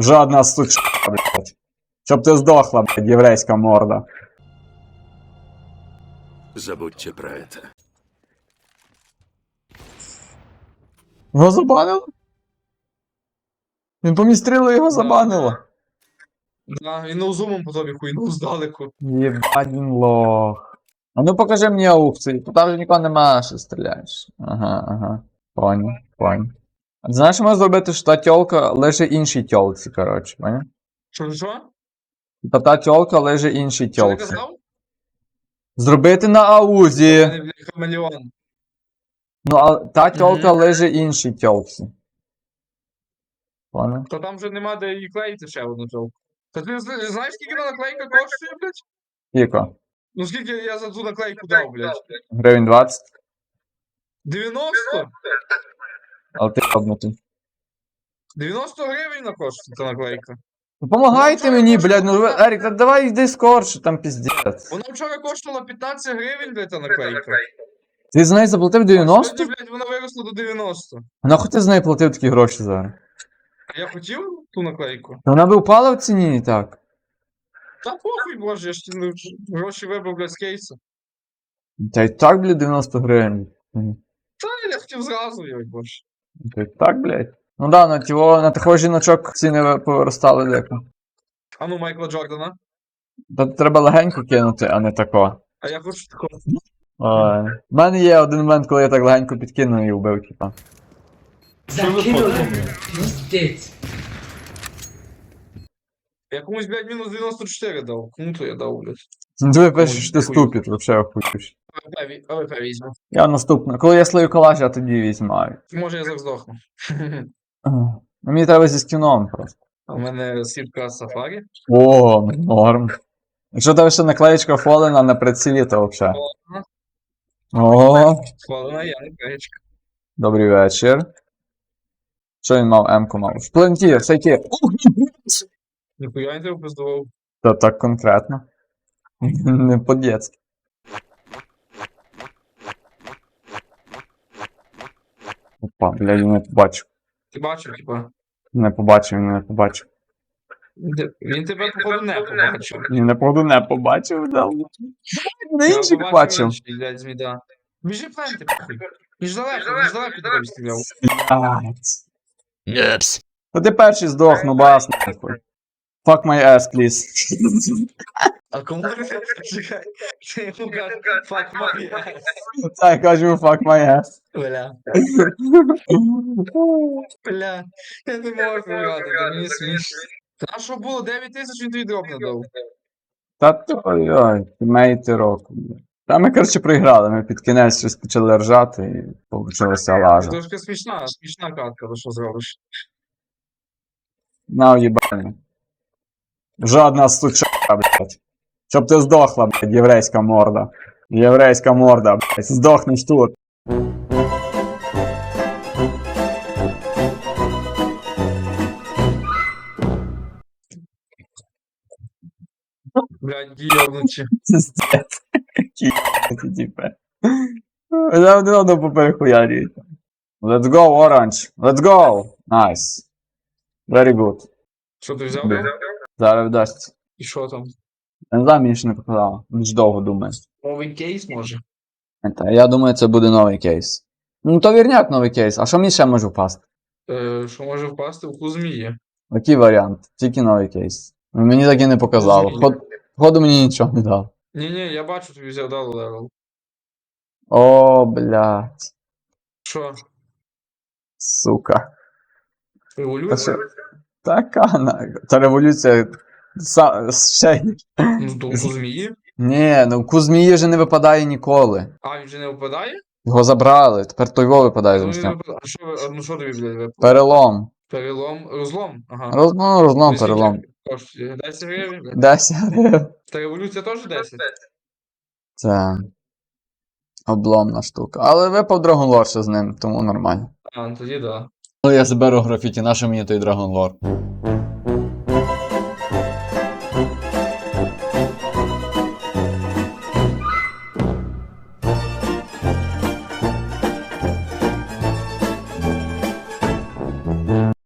Жодна сучка, блядь. Щоб ти здохла, блядь, єврейська морда. Забудьте про это. Його забанило? Він по мені його забанило. Да, він ноузумом по тобі хуйнув здалеку. Єбать він лох. А ну покажи мені аукцію. Тут вже нікого немає, що стріляєш. Ага, ага. Понял, понял. А ти знаєш, що можна зробити, що та тьолка лежить іншій тьолці, коротше, понял? Що, що? Та та тьолка лежить іншій Що ти тьолці. казав? Зробити на аузі. Мене, блядь, хамелеон. Ну, а та тьолка лежить іншій тьолці. Понял? Та там вже нема де її клеїти ще одну тілку. Та ти знаєш, скільки та наклейка коштує, блядь? Кіко? Ну скільки я за цю наклейку дав, блядь? Гривень 20, 90? Але ти обнутий. 90 гривень на коштує ця наклейка. Ну помагайте Ну, мені, блядь, ну Ерік, та давай йди скорше, там піздець. Вона вчора коштувала 15 гривень, блядь, та наклейка. Ти з неї заплатив 90? сьогодні, блядь, вона виросла до 90. А нахуй ти з неї платив такі гроші зараз? А я хотів ту наклейку? Та вона би впала в ціні і так. Та похуй, боже, я ж ті, ну, гроші вибрав, блядь, з кейсу. Та й так, блядь, 90 гривень. Та я хотів зразу, йой, боже. Та так, блядь. Ну да, на тього, на такого жіночок ціни повиростали деко. А ну, Майкла Джордана. Та треба легенько кинути, а не тако. А я хочу такого. Ой. У мене є один момент, коли я так легенько підкинув і вбив, типа. Закинули. Піздець. Я комусь, блядь, мінус 94 дав. Кому то я дав, блядь? Диви пишеш, що ти ступід, вообще охуєш. АВП ві- АВП візьму. Я наступна. Коли я слою калаш, я тоді візьмаю. Може я зараз здохну. Ну, Мені треба зі скіном просто. В мене сітка сафарі. О, норм. Якщо тебе ще наклеєчка Фолена на прицілі, то взагалі. О, Схвалена я не краєчка. добрий вечір. Що він мав М-ку мав? Шпленті, всякі. Ніхуя не тебе пиздував. Та так конкретно. Не по-дєцьки. Блядь, він не побачив. Ти бачив, типа. Не побачив, він не побачив. Він Він тебе, походу, не побачив. Він не походу не побачив, да. Не Я інший побачив побачив. інший, блядь, зміда. Біжи пленти, похуй. Між далеко, між далеко тебе стріляв. Блядь. Та ти перший здох, ну бас, нахуй. Fuck my ass, please. А кому чекай? Ти йому кажеш, fuck my ass. Це я кажу, fuck my ass. Бля, бля, я не можу грати, це мені смішно. Та що було 9 тисяч, він тобі дроп не дав. Та то ой, тімейти року. блядь. Та ми, коротше, проіграли, ми під кінець щось почали ржати і получилося лажа. Трошки смішна, смішна катка, то що зробиш. На уїбання. Жодна сучка, блядь. Щоб ти здохла, блядь, єврейська морда. Єврейська морда, блядь, здохнеш тут. Блядь, дійовничі. Пиздец. Кі типа. Я один одного поперехуярюють. Let's go, Orange. Let's go. Nice. Very good. Що ти взяв? Да. Зараз вдасться. І що там? Я не знаю, мені ще не показало. Дуже довго думаю. Новий кейс може? Та, я думаю, це буде новий кейс. Ну, то вірняк новий кейс. А що мені ще може впасти? Е, що може впасти в змії? Який варіант? Тільки новий кейс. Мені так і не показало. Ход, ходу мені нічого не дав. Ні, ні, я бачу, тобі взяв дало левел. О, блядь. Що? Сука. Революція? Така на. Та революція. Са... Ще... Ну, то у змії? Ні, ну Кузмії вже не випадає ніколи. А, він же не випадає? Його забрали, тепер той його випадає Ну, він замість нього. випадає. А що, ви- ну що тобі, блядь, випало? Перелом. Перелом, розлом? Ага. Роз... Ну, розлом, Ну, скільки перелом. коштує? 10 гривень? блядь? 10 гривень. Та революція теж 10? Це. Обломна штука. Але випав Lore ще з ним, тому нормально. А, ну тоді да. Ну я заберу графіті, наше мені той Lore.